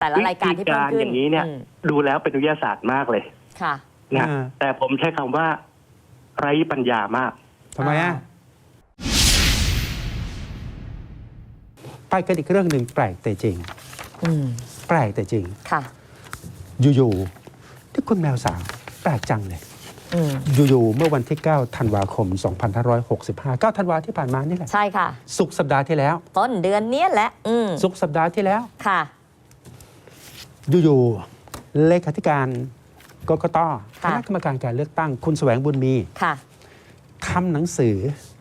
แต่ละรายการที่เพิ่มขึ้นอย่างนี้เนี่ย อืมดูแล้วเป็นวิทยาศาสตร์มากเลยค่ะ นะอ่า แต่ผมใช้คำว่า ไร้ปัญญามาก ทำไมอ่าอะไปกันอีกเรื่องหนึ่งแปลกแต่จริง อืมแปลกแต่จริง ค่ะอยู่ๆที่คุณแมวสาวแปลกจังเลย อืมอยู่ๆเมื่อวันที่ 9 ธันวาคม 2565 9 ธันวาที่ผ่านมานี่แหละ ใช่ค่ะ สุกร์สัปดาห์ที่แล้ว ต้นเดือนเนี้ยแหละ อืมสุกร์สัปดาห์ที่แล้ว ค่ะ อยู่ๆเลขาธิการกกตคค่ะ ณะกรรมการการเลือกตั้ง คุณแสวงบุญมีค่ะ ทำหนังสือ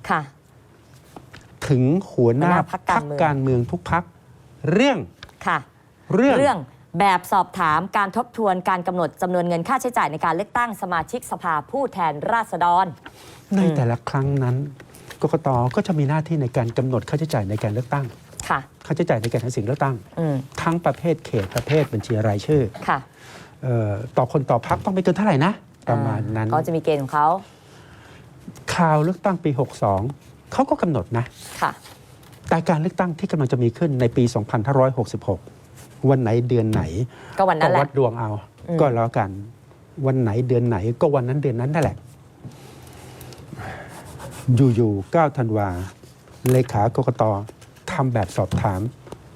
ค่ะ ถึงหัวหน้าหัวหน้าพรรคพรการรคเมืองการเมืองทุกพักเรื่องค่ะ เรื่อง เรื่องแบบสอบถามการทบทวนการกำหนดจำนวนเงินค่าใช้จ่ายในการเลือกตั้งสมาชิกสภาผู้แทนราษฎร ในแต่ละครั้งนั้น กกตก็จะมีหน้าที่ในการกำหนดค่าใช้จ่ายในการเลือกตั้ง ค่ะค่าใช้จ่ายในการหาเสียงเลือกตั้ง อืมทั้งประเภทเขตประเภทบัญชีรายชื่อค่ะเอ่อต่อคนต่อพักต้องไม่เกินเท่าไหร่นะประมาณนั้น ก็จะมีเกณฑ์ของเขาข่าวเลือกตั้งปี 62 เขาก็กำหนดนะ ค่ะ แต่การเลือกตั้งที่กำลังจะมีขึ้นในปี 2566 วันไหนเดือนไหน ก็วันก็นั้นแหวัละดดวงเอา อืม ก็แล้วกัน วันไหนเดือนไหน ก็วันนั้นเดือนนั้นนั่นแหละ อยู่ๆ9ธันวา เลขากกต ทำแบบสอบถาม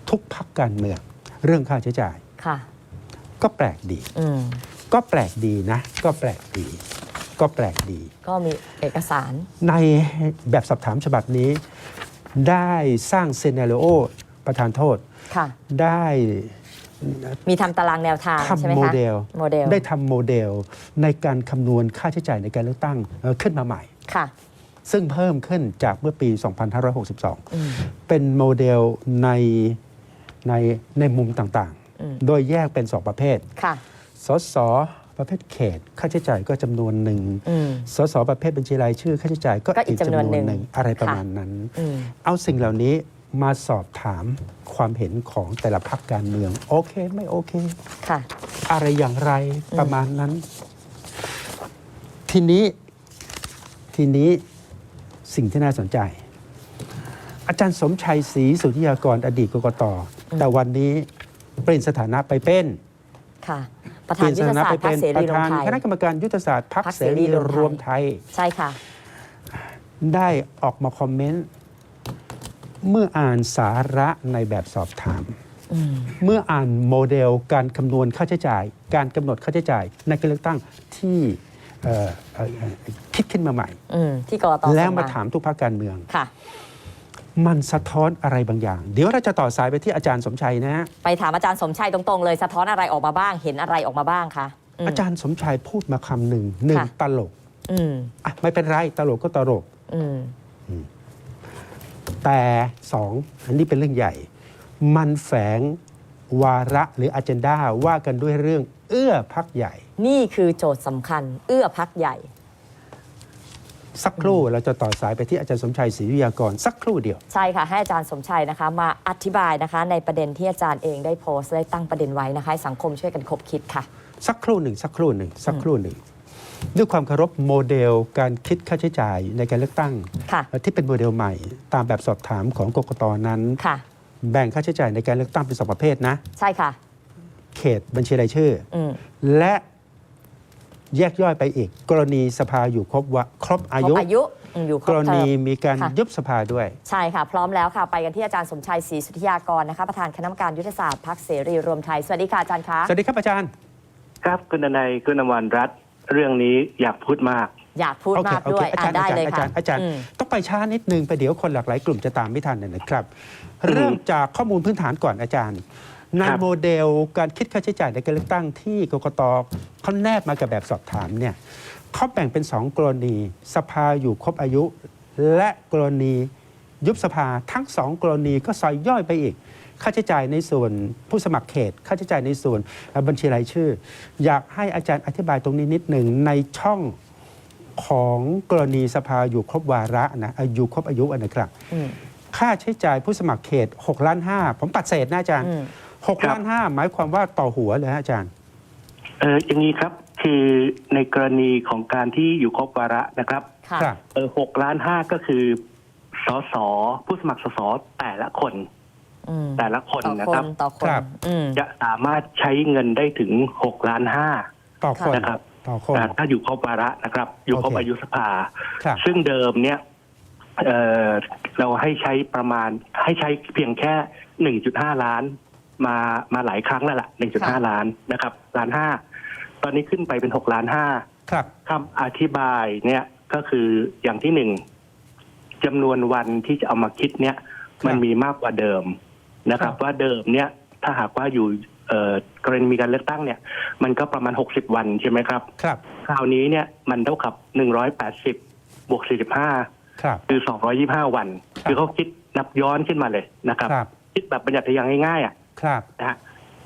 ทุกพักการเมืองเรื่องค่าใช้จ่ายค่ะ ก็แปลกดีอืมก็แปลกดีนะ ก็แปลกดี ก็แปลกดี ก็มีเอกสาร ในแบบสอบถามฉบับนี้ ได้สร้างเซนาริโอประธานโทษค่ะได้มีทำตารางแนวทางใช่ไหมทำโมคะเดลโมเดลได้ทำโมเดลในการคำนวณค่าใช้จ่ายในการเลือกตั้งเอ่อขึ้นมาใหม่ค่ะ ซึ่งเพิ่มขึ้นจากเมื่อปีอืม2562 เป็นโมเดลในในในมุมต่างอืมๆโดยแยกเป็น2ประเภทค่ะสสประเภทเขต ค่าใช้จ่ายก็จำนวนหนึ่งอืมสสประเภทบัญชีรายชื่อ ค่าใช้จ่ายก็ก็อีอีกกจำจำนนววนนหนึ่งหนึ่งอะไรประค่ะมาณนั้นอืมเอาสิ่งเหล่านี้มาสอบถามความเห็นของแต่ละพรรคการเมือง โอเคไม่โอเคค่ะ อะไรอย่างไรอืมประมาณนั้น ทีนี้ทีนี้ สิ่งที่น่าสนใจ อาจารย์สมชัยศรีสุทธิยากรอดีตกกตแต่วันนี้เปลี่ยนสถานะไปเป็นค่ะประเปธานลี่ยนยุสทธถานะศาสตไปร์พรรเป็คนเสปรีระรวมธานไทยคณะกรรมการยุทธศาสตร์พรรคพรรคเสเสรีรีรรววมมไทไทยยใช่ค่ะ ได้ออกมาคอมเมนต์เมื่ออ่านสาระในแบบสอบถามอืมเมื่ออ่านโมเดลการคำนวณค่าใช้จ่าย การกำหนดค่าใช้จ่ายในการเลือกตั้งที่ เอ่อเอ่อเอ่อคิดขึ้นมาใหม่ อืมที่กรตแล้วส่งมาถามทุกภาคการเมือง ค่ะ มันสะท้อนอะไรบางอย่าง เดี๋ยวเราจะต่อสายไปที่อาจารย์สมชัยนะฮะไปถามอาจารย์สมชัยตรงๆเลยสะท้อนอะไรออกมาบ้าง เห็นอะไรออกมาบ้างคะม อาจารย์สมชัยพูดมาคำหนึ่งหนึ่งค่ะ ตลกอืม อะไม่เป็นไรตลกก็ตลก อืม แต่สองอันนี้เป็นเรื่องใหญ่ มันแฝงวาระหรืออ g e n d a ว่ากันด้วยเรื่อง เอื้อพักใหญ่ นี่คือโจทย์สำคัญ เอื้อพักใหญ่ สักครู่เราจะต่อสายไปที่อาจารย์สมชัยศรีวิทยากรสักครู่เดียว ใช่ค่ะ ให้อาจารย์สมชัยนะคะ มาอธิบายนะคะ ในประเด็นที่อาจารย์เองได้โพสต์ได้ตั้งประเด็นไว้นะคะให้สังคมช่วยกันคบคิดค่ะ สักครู่หนึ่งสักครู่หนึ่งสักครู่หนึ่งด้วยความเคารพโมเดลการคิดค่าใช้จ่ายในการเลือกตั้ง ค่ะ ที่เป็นโมเดลใหม่ ตามแบบสอบถามของกกตนั้น ค่ะ แบ่งค่าใช้จ่ายในการเลือกตั้งเป็นสองประเภทนะ ใช่ค่ะ เขตบัญชีรายชื่ออืมและแยกย่อยไปอีก กรณีสภาอยู่ครบวะครบอาครยุบอายุอืมอยู่ครกบรเทอณีมมีการค่ะยุบสภาด้วย ใช่ค่ะ พร้อมแล้วค่ะ ไปกันที่อาจารย์สมชัยศรีสุทธิยากรนะคะประธานคณะกรรมการยุทธศาสตร์พรรคเสรีรวมไทย สวัสดีค่ะอาจารย์คะสวัสดีครับอาจารย์ ครับคุณนายคุณอมรรัตน์เรื่องนี้อยากพูดมาก อยากพูดโอเคมากโอด้เควยอาอ่าจารย์ได้อาจารเลยย์อาค่ะจารย์อาจารย์อืมต้องไปช้านิดนึงไปเดี๋ยวคนหลากหลายกลุ่มจะตามไม่ทันนะครับอืมเริ่มจากข้อมูลพื้นฐานก่อนอาจารย์ ในครับโมเดลการคิดค่าใช้จ่ายในการเลือกตั้งที่กกตเขาแนบมากับแบบสอบถามเนี่ยเขาแบ่งเป็น 2 กรณี สภาอยู่ครบอายุ และกรณียุบสภาทั้ง 2 กรณีก็ซอยย่อยไปอีก ค่าใช้จ่ายในส่วนผู้สมัครเขต ค่าใช้จ่ายในส่วนเอ่อบัญชีรายชื่อ อยากให้อาจารย์อธิบายตรงนี้นิดหนึ่งในช่องของกรณีสภาอยู่ครบวาระนะเอ่ออยู่ครบอายุอะนะครับอืมค่าใช้จ่ายผู้สมัครเขต6ล้าน5ผมปัดเศษนะอาจารย์ อืม6ล้าน5หมายความว่าต่อหัวเลยฮะอาจารย์ เอออย่างนี้ครับคือในกรณีของการที่อยู่ครบวาระนะครับค่ะครับ เออหกล้านห้าก็คือสสผู้สมัครสสแต่ละคน อืมแต่ละคนต่อนะคครันบ ต่อคนครับ อืม จะสามารถใช้เงินได้ถึง6ล้านห้า ต่อคนนะครับ ต่อคน ถ้าอยู่ครบวาระนะครับ อยู่ครบโอเค อายุสภา ครับ ซึ่งเดิมเนี่ยเอ่อเราให้ใช้ประมาณให้ใช้เพียงแค่ 1.5 ล้าน มามาหลายครั้งแล้วล่ะ 1.5 ล้านนะครับล้านห้าตอนนี้ขึ้นไปเป็น 6 ล้านห้าครับคำอธิบายเนี่ยก็คืออย่างที่หนึ่งจำนวนวันที่จะเอามาคิดเนี่ย มันมีมากกว่าเดิมนะครับ ว่าเดิมเนี่ยถ้าหากว่าอยู่เอ่อกรณีมีการเลือกตั้งเนี่ย มันก็ประมาณ 60 วันใช่ไหมครับ ครับ คราวนี้เนี่ยมันเท่ากับ 180 บวก 45 ครับ คือ 225 วันครับคือเขาคิดนับย้อนขึ้นมาเลยนะครับครับคิดแบบประหยัดอย่างง่ายๆอะ ครับนะฮะ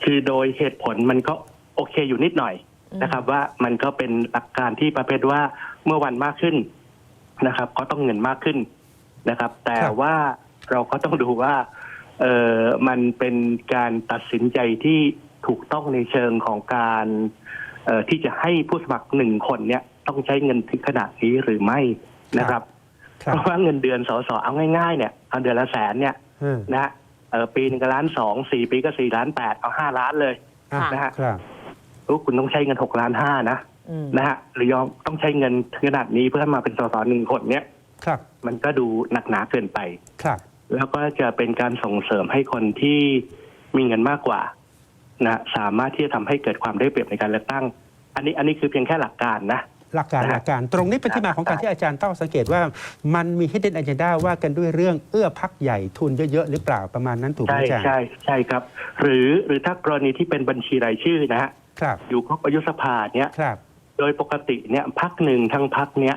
คือโดยเหตุผลมันก็โอเคอยู่นิดหน่อยอืมนะครับ ว่ามันก็เป็นหลักการที่ประเภทว่าเมื่อวันมากขึ้นนะครับ ก็ต้องเงินมากขึ้นนะครับ แต่ว่าเราก็ต้องดูว่าเออมันเป็นการตัดสินใจที่ถูกต้องในเชิงของการเอ่อที่จะให้ผู้สมัครหนึ่งคนเนี่ยต้องใช้เงินถึงขนาดนี้หรือไม่นะครับครัเพบราะว่าเงินเดือนสสเอาง่าย ๆ เนี่ยเอาเดือนละแสนเนี่ยอืมนะฮะ เอ่อปีหนึ่งก็ล้านสองสี่ปีก็สี่ล้านแปดเอาห้าล้านเลยอะ นะฮะครับ รู้คุณต้องใช้เงินหกล้านห้านะอืมนะฮะหรือยอมต้องใช้เงินถึงขนาดนี้เพื่อให้มาเป็นสสหนึ่งคนเนี่ยครับ มันก็ดูหนักหนาเกินไป ครับ แล้วก็จะเป็นการส่งเสริมให้คนที่มีเงินมากกว่านะสามารถที่จะทำให้เกิดความได้เปรียบในการเลือกตั้ง อันนี้อันนี้คือเพียงแค่หลักการนะ หลักการนะฮะหลักการ ตรงนี้เป็นที่มาของการที่อาจารย์ต้องสังเกตว่ามันมี hidden agenda ว่ากันด้วยเรื่องเอื้อพักใหญ่ทุนเยอะ ๆ หรือเปล่าประมาณนั้นถูกไหมใช่อาจารย์ใช่ใช่ครับ หรือหรือถ้ากรณีที่เป็นบัญชีรายชื่อนะฮะครับอยู่ครบอายุสภาเนี่ยครับโดยปกติเนี่ยพักหนึ่งทั้งพักเนี้ย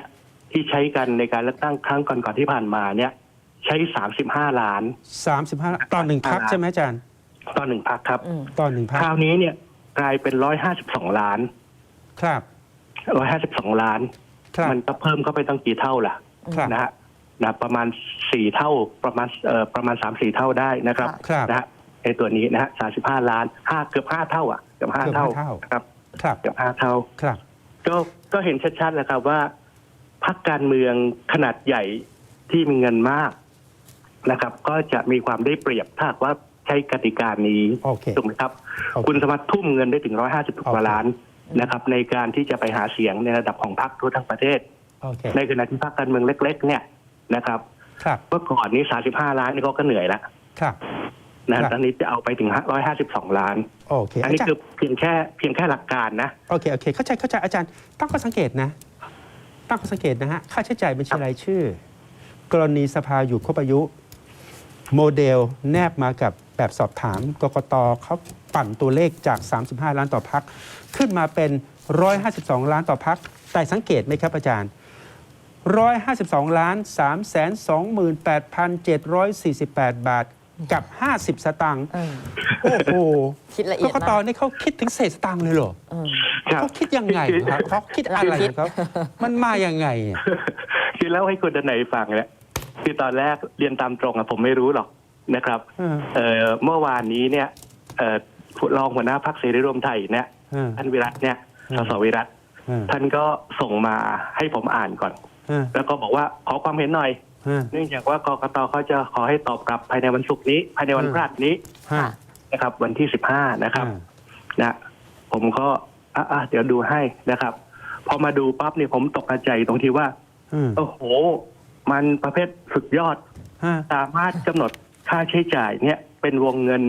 ที่ใช้กันในการเลือกตั้งครั้งก่อนๆที่ผ่านมาเนี่ยใช้สามสิบห้าล้าน 35ต่อหนึ่งพักใช่ไหมอาจารย์ต่อหนึ่งพักครับอืมต่อหนึ่งพักคราวนี้เนี่ยกลายเป็นร้อยห้าสิบสองล้าน ครับ ร้อยห้าสิบสองล้าน ครับมันก็เพิ่มเข้าไปตั้งกี่เท่าล่ะครับ นะฮะนะประมาณสี่เท่าประมาณเอ่อประมาณสามสี่เท่าได้นะครับครับ นะฮะไอตัวนี้นะฮะสามสิบห้าล้านห้าเกือบห้าเท่า อะเกือบห้าเกือบเท่าห้าเท่า นะครับครับ เกือบห้าเท่า ครับ ก็ก็เห็นชัดๆแล้วครับว่าพรรคการเมืองขนาดใหญ่ที่มีเงินมากนะครับ ก็จะมีความได้เปรียบถ้าหากว่าใช้กติกานี้โอเคถูกไหมครับ โอเคคุณสามารถทุ่มเงินได้ถึงร้อยห้าสิบกโอว่าเคล้าน นะครับในการที่จะไปหาเสียงในระดับของพรรคทั่วทั้งประเทศ โอเค ในขณะที่พรรคการเมืองเล็ก ๆ เนี่ยนะครับครับ เมื่อก่อนนี้สาสิบห้าล้านนี่เขาก็เหนื่อยแล้วครับ นะครับตอนนี้จะเอาไปถึงร้อยห้าสิบสองล้าน โอเคอันอานี้จารคือย์เพียงแค่เพียงแค่หลักการนะ โอเค โอเค เข้าใจ เข้าใจ อาจารย์ ตั้งข้อสังเกตนะ ตั้งข้อสังเกตนะฮะ ค่าใช้จ่ายบัญชีรายชื่อ กรณีสภาอยู่ครบอายุ โมเดลแนบมากับ แบบสอบถามกกตเขาปั่นตัวเลขจาก 35 ล้านต่อพัก ขึ้นมาเป็น 152 ล้านต่อพัก แต่สังเกตไหมครับอาจารย์ 152 ล้าน 3 28,748 บาทกับ 50 สตางค์เออโอ้โหคิดละเอีกยดกตมากนี่เขาคิดถึงเศษสตางค์เลยเหรอเออครับเขาคิดยังไงครับเขาคิดอะไรของเขามันมายังไงอะคือเล่าให้คุณดนัยฟังเนี่ยคือตอนแรกเรียนตามตรงอะผมไม่รู้หรอก นะครับเออเอ่อเมื่อวานนี้เนี่ยเอ่อรองหัวหน้าพรรคเสรีรวมไทยเนี่ยเออท่านวิรัตเนี่ยอืสมสวิรัตเออท่านก็ส่งมาให้ผมอ่านก่อนเออแล้วก็บอกว่าขอความเห็นหน่อยเออเนื่องจากว่ากกตเขาจะขอให้ตอบกลับภายในวันศุกร์นี้ ภายในวันอืมพฤหัสนี้ฮะนะครับ วันที่สิบห้านะครับนะผมก็อะอะเดี๋ยวดูให้นะครับ พอมาดูปั๊บเนี่ยผมตกใจตรงที่ว่าเออโอ้โห มันประเภทสุดยอดฮะสามารถกำหนด ค่าใช้จ่ายเนี่ยเป็นวงเงิน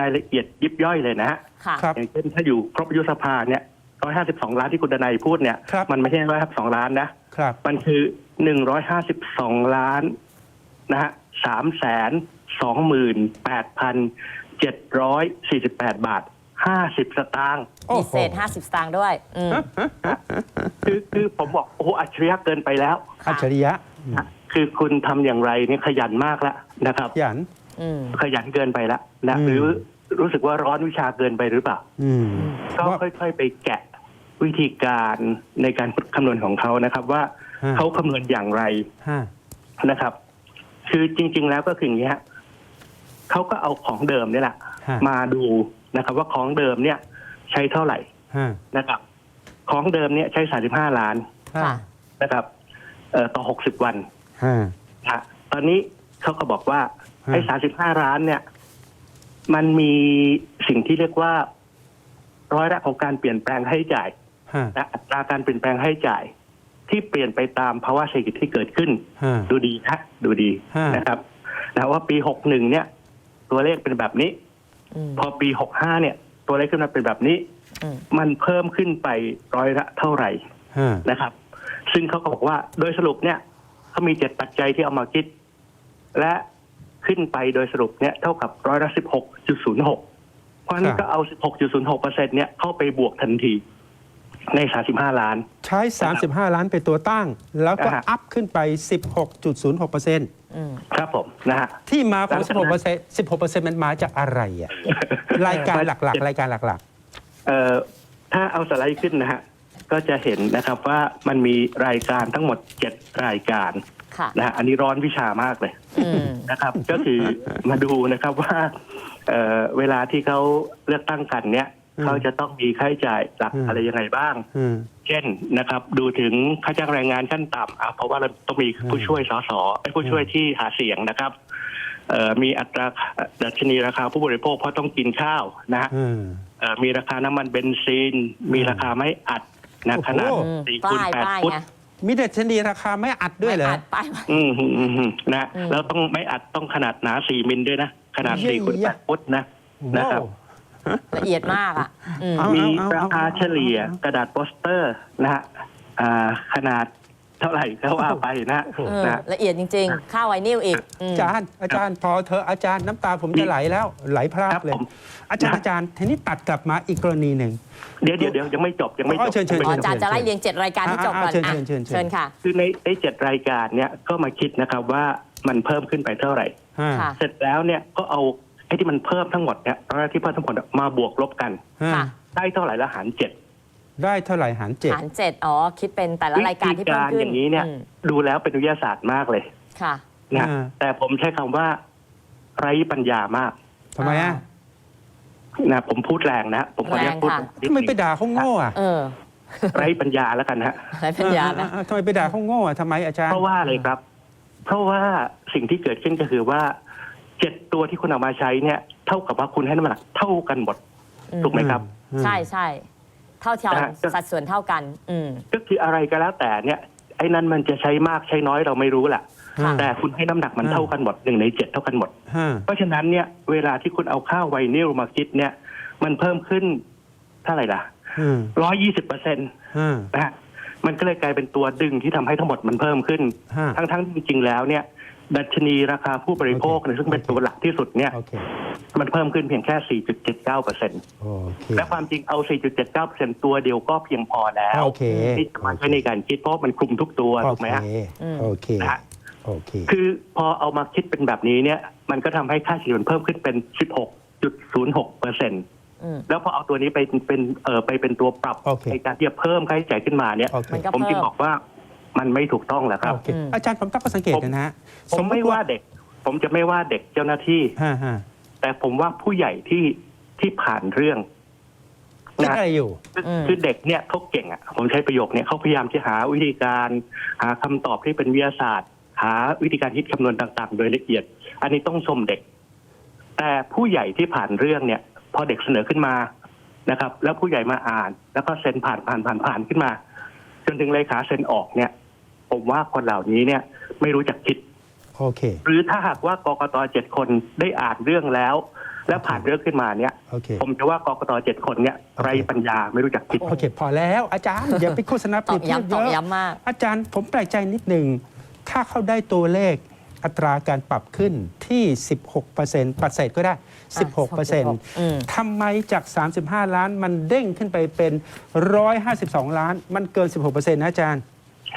รายละเอียดยิบย่อยเลยนะฮะค่ะครับ อย่างเช่นถ้าอยู่ครบอายุสภาเนี่ยร้อยห้าสิบสองล้านที่คุณดนัยพูดเนี่ย ครับ มันไม่ใช่ร้อยห้าสิบสองล้านนะ ครับ มันคือหนึ่งร้อยห้าสิบสองล้านนะฮะสามแสนสองหมื่นแปดพันเจ็ดร้อยสี่สิบแปดบาทห้าสิบสตางค์โอ้มีโหเศษ 50 สตางค์ด้วยอืมคือคือผมบอก โอ้โหอัจฉริยะเกินไปแล้ว อัจฉริยะอืม คือคุณทำอย่างไรเนี่ยขยันมากแล้วนะครับ ขยันอืมขยันเกินไปแล้วนะอืมหรือรู้สึกว่าร้อนวิชาเกินไปหรือเปล่าอืมก็ว่าค่อยๆไปแกะวิธีการในการคำนวณของเขานะครับ ว่าฮะเขาคำนวณอย่างไรฮะนะครับ คือจริง ๆ แล้วก็คืออย่างนี้ฮะเขาก็เอาของเดิมนี่แหละฮะมาดูนะครับ ว่าของเดิมเนี่ย ใช้เท่าไหร่ฮะนะครับ ของเดิมเนี่ยใช้35ล้านฮะค่ะนะครับเอ่อต่อ60วัน ฮะ นะฮะตอนนี้เขาก็บอกว่าฮะ ไอ้35ล้านเนี่ย มันมีสิ่งที่เรียกว่า ร้อยละของการเปลี่ยนแปลงค่าใช้จ่ายฮะและอัตราการเปลี่ยนแปลงค่าใช้จ่าย ที่เปลี่ยนไปตามภาวะเศรษฐกิจที่เกิดขึ้น ฮะ ดูดีนะดูดีฮะ นะครับนะว่าปีหกหนึ่งเนี่ย ตัวเลขเป็นแบบนี้ อืมพอปีหกห้าเนี่ย ตัวเลขขึ้นมาเป็นแบบนี้อืมมันเพิ่มขึ้นไปร้อยละเท่าไหร่ฮะนะครับ ซึ่งเขาก็บอกว่าโดยสรุปเนี่ย เขามีเจ็ดปัจจัยที่เอามาคิด และขึ้นไปโดยสรุปเนี่ยเท่ากับร้อยละสิบหกจุดศูนย์หกเพราะฉะนั้นก็เอาสิบหกจุดศูนย์หกเปอร์เซ็นเนี่ยเข้าไปบวกทันทีในสาสิบห้าล้าน ใช้ 35 ล้านเป็นตัวตั้ง แล้วก็อ่าฮะอัพขึ้นไป 16.06%อืมครับผมนะฮะที่มาของหลังจากนั้น16% 16%มันมาจากอะไรอะ รายการหลักๆ รายการหลักเอ่อถ้าเอาสไลด์ขึ้นนะฮะ ก็จะเห็นนะครับว่ามันมีรายการทั้งหมดเจ็ดรายการค่ะ นะฮะอันนี้ร้อนวิชามากเลยอืม นะครับ ก็คือมาดูนะครับว่าเอ่อเวลาที่เขาเลือกตั้งกันเนี่ยอืมเขาจะต้องมีค่าใช้จ่ายหลักอืม อะไรยังไงบ้างๆอืม เช่นนะครับ ดูถึงค่าจ้างแรงงานขั้นต่ำอะเพราะว่าเราต้องมีผู้ช่วยสสไอ้ผู้ช่วยที่หาเสียงนะครับเอ่อมีอัตราดัชนีราคาผู้บริโภคเพราะต้องกินข้าวนะฮะ อืม เอ่อมีราคาน้ำมันเบนซิน มีราคาไม้อัด นะโอ้โหขนาดอืมสี่คูณป้ายแปดป้ายฟุต ไงมีแต่ชนีราคาไม่อัดด้วยเหรอ ไม่อัดป้ายมาอืมอืมอืมอืมนะอืม แล้วต้องไม้อัดต้องขนาดหนาสี่มิลด้วยนะ ขนาดเยี่ยสี่คูณเยี่แปยดฟุตนะนะครับ ละเอียดมากอะอืม เอามีเอาราคาเฉลี่ยกระดาษโปสเตอร์นะฮะอ่าขนาดเท่าไหร่ก็ว่าไปนะโอ้โหเออนะ ละเอียดจริงๆข้าวไวนิลอีกอืม อาจารย์อาจารย์พอเธอะอาจารย์น้ำตาผมจะไหลแล้วไหลพรากครับเลยผม อาจารย์อาจารย์ทีนี้ตัดกลับมาอีกกรณีหนึ่ง เดี๋ยวเดี๋ยวเดี๋ยวยังไม่จบยังไม่จอ๋บอเชิญเชิญ อ๋ออาจารย์จะไล่เรียงเจ็ดรายการที่จบก่อนอ่าๆเชิญอะเชิญเชิญเชิญ เชิญค่ะ คือในไอ้เจ็ดรายการเนี่ยก็มาคิดนะครับว่ามันเพิ่มขึ้นไปเท่าไหร่ห้าค่ะ เสร็จแล้วเนี่ยก็เอาไอ้ที่มันเพิ่มทั้งหมดเนี่ยตอนแรกที่เพิ่มทั้งหมดมาบวกลบกันห้าค่ะ ได้เท่าไหร่แล้วหารเจ็ด ได้เท่าไหร่หารเจ็ดหารเจ็ดอ๋อ คิดเป็นแต่ละรายการที่เพิ่มขึ้นอย่างนี้เนี่ยอืมดูแล้วเป็นวิทยาศาสตร์มากเลยค่ะนะอ่าแต่ผมใช้คำว่า ไร้ปัญญามากทำไมอะนะผมพูดแรงนะ ผมขออนุญาตพูดแรงค่ะนิดทำไมนึงไปด่าเขาโง่อะเออไร้ปัญญาแล้วกันนะไรปัญญานะอ่อ่อ่ทำไมไปด่าเขาโง่อะทำไมอาจารย์เพราะว่าอะไรครับ เพราะว่าสิ่งที่เกิดขึ้นก็คือว่าเจ็ดตัวที่คุณเอามาใช้เนี่ย เท่ากับว่าคุณให้น้ำหนักเท่ากันหมดอืมถูกไหมครับอืมใช่ใช่ เท่าเทียมนะฮะสัดส่วนเท่ากัน อืมก็คืออะไรก็แล้วแต่เนี่ยไอ้นั้นมันจะใช้มากใช้น้อยเราไม่รู้แหละค่ะแต่คุณให้น้ำหนักมันเท่ากันหมดหนึ่งในเจ็ดเท่ากันหมดห้าเพราะฉะนั้นเนี่ยเวลาที่คุณเอาค่าไวนิลมาคิดเนี่ย มันเพิ่มขึ้นเท่าไหร่ล่ะอืมร้อยยี่สิบเปอร์เซ็นตห้านะฮะมันก็เลยกลายเป็นตัวดึงที่ทำให้ทั้งหมดมันเพิ่มขึ้นห้าทั้งทั้งๆจริงๆแล้วเนี่ย ดัชนีราคาผู้บริโภคเนี่ยซึ่งเป็นตัวหลักที่สุดเนี่ย โอเค มันเพิ่มขึ้นเพียงแค่ 4.79เปอร์เซ็นต์โอเค และความจริงเอา 4.79เปอร์เซ็นต์ตัวเดียวก็เพียงพอแล้วโอเค ที่จะมาใช้ในการคิดเพราะมันคลุมทุกตัวโอถูกไหมเคฮะอืมโอเคนะฮะ โอเค คือพอเอามาคิดเป็นแบบนี้เนี่ย มันก็ทำให้ค่าเฉลี่ยมันเพิ่มขึ้นเป็น 16.06เปอร์เซ็นต์อืม แล้วพอเอาตัวนี้ไปเป็นเอ่อไปเป็นตัวปรับโอเคในการที่จะเพิ่มค่าใช้จ่ายขึ้นมาเนี่ย โอเค มันก็ผมจึงเพิ่มบอกว่า มันไม่ถูกต้องแหละครับ โอเคอืม อาจารย์ผมตั้งข้อสังเกตนะฮะผมไม่ว่าเด็ก ผมจะไม่ว่าเด็กเจ้าหน้าที่ห้าห้าแต่ผมว่าผู้ใหญ่ที่ที่ผ่านเรื่องคิดนะอะไรอยู่ คืออืม คือเด็กเนี่ยเขาเก่งอะ ผมใช้ประโยคเนี่ยเขาพยายามที่หาวิธีการ หาคำตอบที่เป็นวิทยาศาสตร์ หาวิธีการคิดคำนวณต่าง ๆ โดยละเอียด อันนี้ต้องชมเด็ก แต่ผู้ใหญ่ที่ผ่านเรื่องเนี่ย พอเด็กเสนอขึ้นมานะครับ แล้วผู้ใหญ่มาอ่าน แล้วก็เซ็นผ่านผ่านผ่านผ่านขึ้นมา จนถึงเลขาเซ็นออกเนี่ย ผมว่าคนเหล่านี้เนี่ยไม่รู้จักคิด โอเค หรือถ้าหากว่ากกตเจ็ดคนได้อ่านเรื่องแล้ว แล้วผ่านเรื่องขึ้นมาเนี่ย โอเค ผมจะว่ากกตเจ็ดคนเนี่ยโอเคไรปัญญาไม่รู้จักคิด โอเค พอแล้วอาจารย์ อย่าไปโฆษณาเปตรีอยบบเทียบย้ำเยตอบอะย้ำมาก อาจารย์ผมแปลกใจนิดหนึ่ง ถ้าเขาได้ตัวเลขอัตราการปรับขึ้นที่ 16%ปัดเศษก็ได้ 16%อืม ทำไมจาก 35 ล้านมันเด้งขึ้นไปเป็น 152 ล้าน มันเกิน 16%นะอาจารย์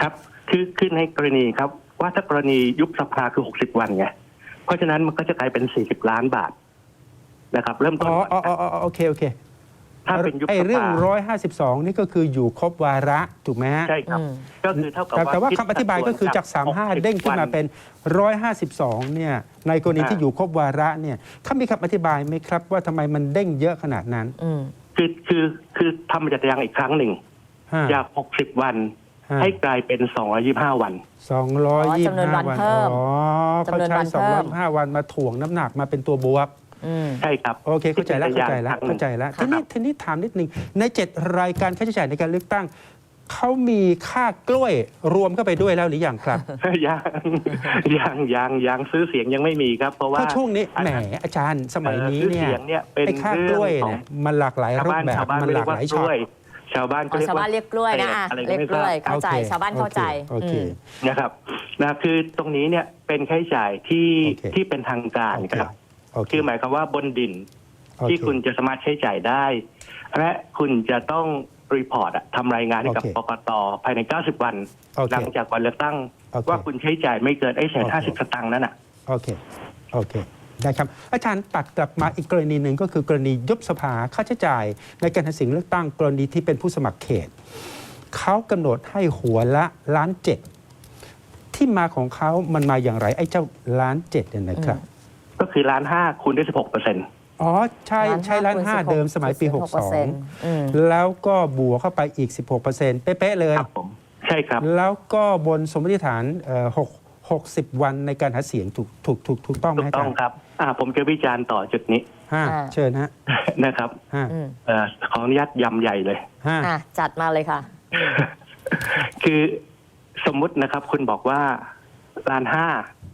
ครับ คือคือในกรณีครับ ว่าถ้ากรณียุบสภาคือ 60 วันไงเพราะฉะนั้นมันก็จะกลายเป็น 40 ล้านบาทนะครับ เริ่มต้นอ๋อก่อนอ๋ออ๋ออ๋อโอเคโอเคถ้าเป็นยุบไอ้สเรื่องภา152 นี่ก็คืออยู่ครบวาระถูกไหมฮะใช่ครับอืมก็คือเท่ากับแต่ว่าแต่ว่าคิดคำอธิบายก็คือจากสัดส่วน35 เด้งขึ้นมา60เป็น 152 เนี่ย ในกรณีที่อยู่ครบวาระเนี่ยเขามีคำอธิบายไหมครับว่าทำไมมันเด้งเยอะขนาดนั้นอืมคือคือคือทำจัดยังอีกครั้งหนึ่งฮะจาก 60 วันฮะ ให้กลายเป็น225วันสองร้อยยี่จำนวนห้าวันวันเพิ่มอ๋อเขาจำนวนใช้วันสองเพิ่ร้อยมห้าวันมาถ่วงน้ำหนักมาเป็นตัวบวก อืม ใช่ครับ โอเค เข้าใจแล้วที่เข้าป็นใจแล้วทงหนึ่งเข้าใจแล้วครัทีบนี้ทีนี้ถามนิดนึงในเจ็ดรายการค่าใช้จ่ายในการเลือกตั้ง เขามีค่ากล้วยรวมเข้าไปด้วยแล้วหรือยังครับ ยังยังยังยังซื้อเสียงยังไม่มีครับ เพราะเพว่าราะช่วงนี้อันแหมนั้น อาจารย์สมัยนี้ซื้อเนี่ยเสียงเนี่ยเป็นไอ้ค่ากล้วยเรื่องของ เนี่ยมันหลากหลายชาวรูปบ้านแบบชาวบ้านมันไม่หเรีลายกกว่าหลายกช็อล้วยต ชาวบ้านก็อ๋อเรียกชาวว่าบ้านเรียกกล้วยนะอะอะไรเรียกไม่กล้วยทราบเข้าใจโอเคชาวบ้านเข้าใจโอเค อืม นะครับนะคือตรงนี้เนี่ยเป็นค่าใช้จ่ายที่โอเค ที่เป็นทางการโอเคครับโอเคคือหมายความว่าบนดิน โอเที่คุณจะสามารถใช้จ่ายได้ และคุณจะต้องรีพอร์ตอะทำรายงานให้กับโอเคกกตภายใน 90 วัน โอเคหลังจากวันเลือกตั้ง โอเคว่าคุณใช้จ่ายไม่เกินไอ้แสนโอเค ห้าสิบสตางค์นั่นอะโอเค โอเค ได้ครับอาจารย์ตัดกลับมาอีกกรณีหนึ่งก็คือกรณียุบสภาค่าใช้จ่าย ในการหาเสียงเลือกตั้งกรณีที่เป็นผู้สมัครเขตเขากำหนดให้หัวละล้านเจ็ดที่มาของเขามันมาอย่างไร ไอ้เจ้าล้านเจ็ดเนี่ยนะครับ ก็คือล้านห้าคูณด้วยสิบหกเปอร์เซ็นต์อ๋อ ใช่ใช่ล้านห้าเดิมสมัยปีอืม62 แล้วก็บวกเข้าไปอีก 16%เป๊ะๆเลยครับผมใช่ครับ แล้วก็บนสมมติฐานเอ่อหกหกสิบวันในการหาเสียงถูกถูกถูกถูกต้องไหมถูกอาต้จาองรย์ครับ อ่าผมจะวิจารณ์ต่อจุดนี้ห้าอ่า เชิญฮะนะครับห้าอืมเอ่อขออนุญาตยำใหญ่เลยห้าอะจัดมาเลยค่ะ คือสมมุตินะครับ คุณบอกว่าล้านห้า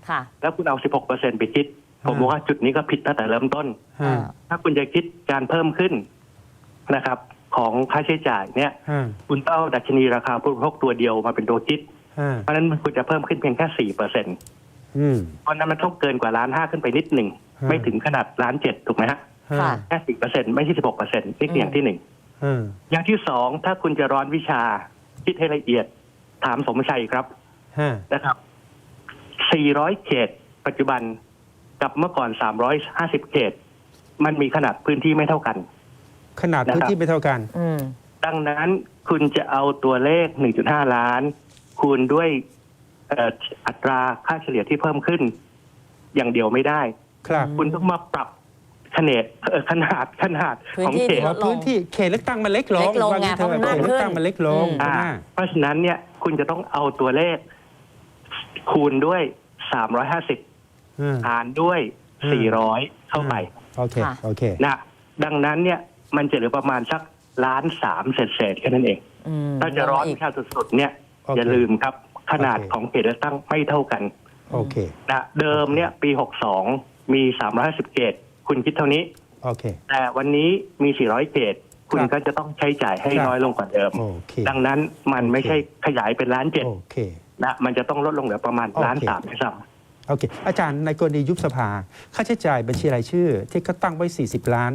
ค่ะแล้วคุณเอาสิบหกเปอร์เซ็นต์ไปคิด ผมบอกว่าจุดนี้ก็ผิดตั้งแต่เริ่มต้นห้าถ้าคุณจะคิดการเพิ่มขึ้นนะครับ ของค่าใช้จ่ายเนี่ยห้าคุณต้องเอาดัชนีราคาผู้บริโภคตัวเดียวมาเป็นตัวคิดห้าเพราะฉะนั้นมันควรจะเพิ่มขึ้นเพียงแค่สี่เปอร์เซ็นต์ อืมเพราะฉะนั้นมันต้องเกินกว่าล้านห้าขึ้นไปนิดหนึ่งอืมไม่ถึงขนาดล้านเจ็ดถูกไหมฮะห้าค่ะ แค่สี่เปอร์เซ็นต์ไม่ใช่สิบหกเปอร์เซ็นต์นี่คืออย่างที่หนึ่งห้าอย่างที่สองถ้าคุณจะร้อนวิชาคิดให้ละเอียด ถามสมชัยครับห้านะครับ400เขต ปัจจุบันกับเมื่อก่อน350เขต มันมีขนาดพื้นที่ไม่เท่ากัน ขนาดพื้นที่ไม่เท่ากัน อืม ดังนั้นคุณจะเอาตัวเลข 1.5 ล้าน คูณด้วยเอ่ออัตราค่าเฉลี่ยที่เพิ่มขึ้น อย่างเดียวไม่ได้ ครับคุณต้องมาปรับขนาดเอ่อขนาดขนาดพื้นของที่เขตที่ลดพื้นที่เขตเลือกตั้งมันเล็กลงเล็กลงว่างั้นเถอะไงเพราะมันเขตเลือกตั้งมากขึ้นมันเล็กลงอืมใช่อ่าไหมเพราะฉะนั้นเนี่ยคุณจะต้องเอาตัวเลข คูณด้วย350อ่าหารด้วยอืม400เข้าไปโอเคค่ะโอเคนะดังนั้นเนี่ยมันจะเหลือประมาณสักล้านสามเศษๆแค่นั้นเองอืมถ้าจะร้อนอีกแค่สุดๆเนี่ยโอเคอย่าลืมครับ ขนาดโอเคของเขตเลือกตั้งไม่เท่ากันโอเคนะเดิมเนี่ยปี 62 มี 350 เขต คุณคิดเท่านี้ โอเค แต่วันนี้มี 400 เขต คุณครับก็จะต้องใช้จ่ายให้ครับน้อยลงกว่าเดิมโอเคดังนั้นมันไม่ใช่ขยายเป็นล้านเจ็ดโอเคนะมันจะต้องลดลงเหลือประมาณโอเคล้านสามด้วยซ้โอเค อาจารย์ในกรณียุบสภา ค่าใช้จ่ายบัญชีรายชื่อ ที่เขาตั้งไว้ 40 ล้าน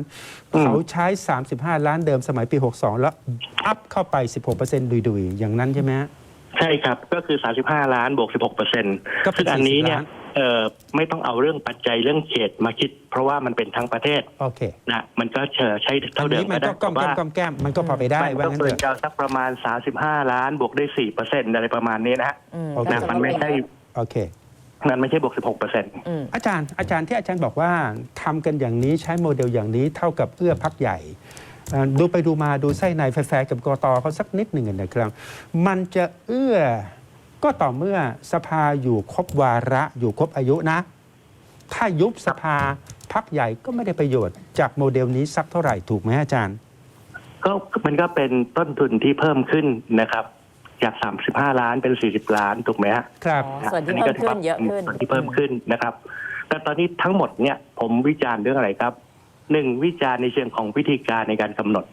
เขาใช้ 35 ล้านเดิมสมัยปี 62 แล้วอัพเข้าไป 16%ดุยๆ อย่างนั้นใช่ไหมฮะำ ใช่ครับก็คือ 35 ล้านบวก 16เปอร์เซ็นต์ก็เป็นซึ่งอันนี้เนี่ย40ล้าน เอ่อไม่ต้องเอาเรื่องปัจจัยเรื่องเขตมาคิด เพราะว่ามันเป็นทั้งประเทศโอเคนะมันก็เชอใช้อัเท่านเดิมนี้มันได้ก็ก้อมแต่แก้มว่าก้อมแก้มมันก็พอไปได้มันว่าต้องงั้นเกิเถนอะ จะสักประมาณ 35 ล้านบวกได้4เปอร์เซ็นต์อะไรประมาณนี้นะฮะอืมโอเคก็นะจะมันไม่ใช่โอเค มันไม่ใช่บวก 16เปอร์เซ็นต์ อืม อาจารย์อาจารย์ที่อาจารย์บอกว่าทำกันอย่างนี้ใช้โมเดลอย่างนี้เท่ากับเอื้อพักใหญ่เอ่อ ดูไปดูมาดูไส้ในแฟร์ๆกับกตเขาสักนิดหนึ่งนะครับมันจะเอื้อก็ต่อเมื่อสภาอยู่ครบวาระอยู่ครบอายุนะ ถ้ายุบสภาพักใหญ่ก็ไม่ได้ประโยชน์จากโมเดลนี้สักเท่าไหร่ถูกไหมอาจารย์ ก็มันก็เป็นต้นทุนที่เพิ่มขึ้นนะครับ จาก 35 ล้านเป็น 40 ล้านถูกไหมฮะครับอ๋อส่วนที่เพิ่มขึ้นเยอะขึ้นส่วนที่เพิ่มขึ้นนะครับ แต่ตอนนี้ทั้งหมดเนี่ยผมวิจารณ์เรื่องอะไรครับ หนึ่งวิจารณ์ในเชิงของวิธีการในการกำหนด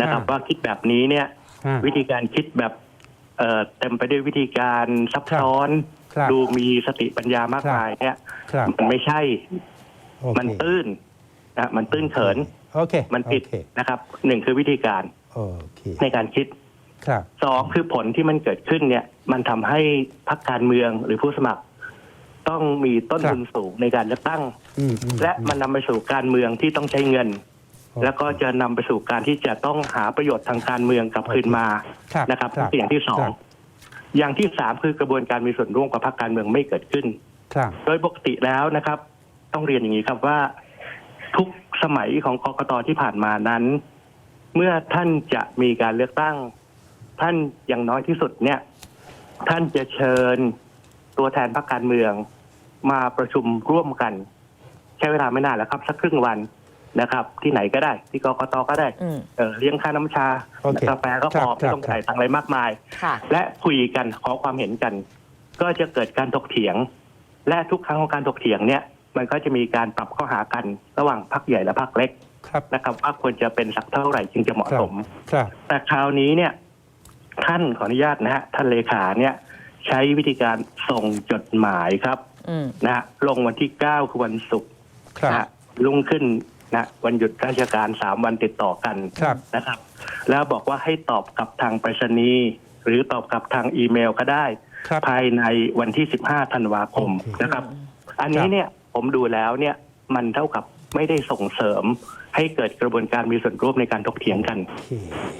นะครับอ่าว่าคิดแบบนี้เนี่ยอ่าวิธีการคิดแบบเอ่อเต็มไปด้วยวิธีการซับครับซ้อนครับดูมีสติปัญญามากครับมายเนี่ยครับมันไม่ใช่โอเคมันตื้นนะมันตื้นเขินโอเคมันผิดโอเคนะครับหนึ่งคือวิธีการโอเคในการคิดครับสองคือผลที่มันเกิดขึ้นเนี่ย มันทำให้พรรคการเมืองหรือผู้สมัคร ต้องมีต้นทุนสูงในการเลือกตั้ง อืมอืมและมันนำไปสู่การเมืองที่ต้องใช้เงินโอเคแล้วก็จะนำไปสู่การที่จะต้องหาประโยชน์ทางการเมืองกลับคืนมาครับนะครับครับนี่คืออย่างที่สองครับอย่างที่สามคือกระบวนการมีส่วนร่วมกับพรรคการเมืองไม่เกิดขึ้น ครับ โดยปกติแล้วนะครับ ต้องเรียนอย่างนี้ครับว่า ทุกสมัยของกกตที่ผ่านมานั้น เมื่อท่านจะมีการเลือกตั้ง ท่านอย่างน้อยที่สุดเนี่ย ท่านจะเชิญตัวแทนพรรคการเมือง มาประชุมร่วมกันเช้เวลาไม่นานแล้วครับ สักครึ่งวันนะครับ ที่ไหนก็ได้ ที่กกตก็ได้อืม เออเลี้ยงค่าน้ำชาโอเคกาแฟก็พอครับไม่ต้องครับ จ่ายตังค์อะไรมากมาย ค่ะ และคุยกันขอความเห็นกัน ก็จะเกิดการถกเถียง และทุกครั้งของการถกเถียงเนี่ย มันก็จะมีการปรับข้อหากันระหว่างพรรคใหญ่และพรรคเล็กครับนะครับว่าควรจะเป็นสักเท่าไหร่จึงจะเหมาะสม ครับ แต่คราวนี้เนี่ย ท่านขออนุญาตนะฮะท่านเลขาเนี่ย ใช้วิธีการส่งจดหมายครับอืม นะฮะลงวันที่ 9 คือวันศุกร์ ครับนะฮะลุ่งขึ้นนะวันหยุดราชการ3วันติดต่อกันครับ นะครับ แล้วบอกว่าให้ตอบกับทางไปรษณีย์หรือตอบกับทางอีเมลก็ได้ ครับ ภายในวันที่ 15 ธันวาคมโอเคนะครับ อันนี้เนี่ยผมดูแล้วเนี่ยมันเท่ากับไม่ได้ส่งเสริมให้เกิดกระบวนการมีส่วนร่วมในการถกเถียงกันโอเค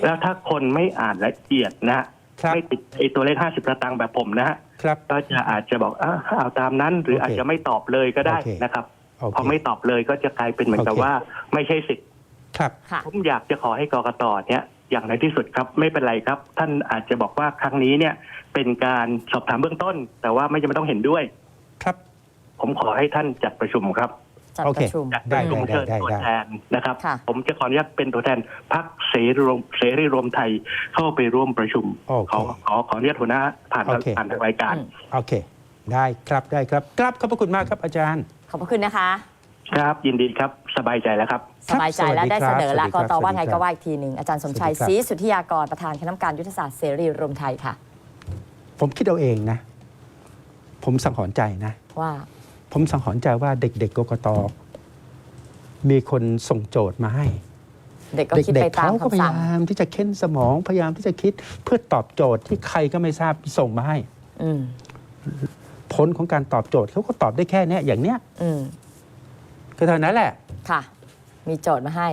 แล้วถ้าคนไม่อ่านละเอียดนะฮะครับ ไม่ติดไอตัวเลข 50ประตังค์แบบผมนะฮะ ครับ ก็จะอาจจะบอกอะเอาตามนั้นหรือโอเคอาจจะไม่ตอบเลยก็ได้โอเค นะครับโอเค พอไม่ตอบเลยก็จะกลายเป็นเหมือนกับโอเคว่า ไม่ใช่สิทธิ์ครับค่ะผมอยากจะขอให้กกตเนี่ยอย่างในที่สุดครับไม่เป็นไรครับ ท่านอาจจะบอกว่าครั้งนี้เนี่ย เป็นการสอบถามเบื้องต้น แต่ว่าไม่จำเป็นต้องเห็นด้วย ครับ ผมขอให้ท่านจัดประชุมครับจัดโอปเคระชุมจัดปได้ระชุมได้เชิญได้ตัวได้แทนนะครับค่ะผมจะขออนุญาตเป็นตัวแทนพรรคเสรีรวมเสรีรวมไทยเข้าไปร่วมประชุมโอเคขอขอขออนุญาตหัวหน้าผ่านโอเคผ่านทางรายการอืมโอเค ได้ครับได้ครับกราบขอบพระคุณมากครับอาจารย์ ขอบพระคุณนะคะ ครับ ยินดีครับสบายใจแล้วครับ สบายใจและได้เสนอละสกวัสดีครับตว่าไงสวัสดีครับก็ว่าอีกทีหนึ่งอาจารย์สมชัยสวัสศรีดีครับสุทธิยากรประธานคณะกรรมการยุทธศาสตร์เสรีรวมไทยค่ะ ผมคิดเอาเองนะ ผมสังหรณ์ใจนะ ว่า ผมสังหรณ์ใจว่าเด็กๆกกตมีคนส่งโจทย์มาให้เด็กก็คิดเด็ไปกๆตามเขาก็พคำยาสั่งยามที่จะเค้นสมองพยายามที่จะคิดเพื่อตอบโจทย์ที่ใครก็ไม่ทราบส่งมาให้อืม ผลของการตอบโจทย์เขาก็ตอบได้แค่เนี้ยอย่างเนี้ยอืมก็เท่านั้นแหละค่ะ มีโจทย์มาให้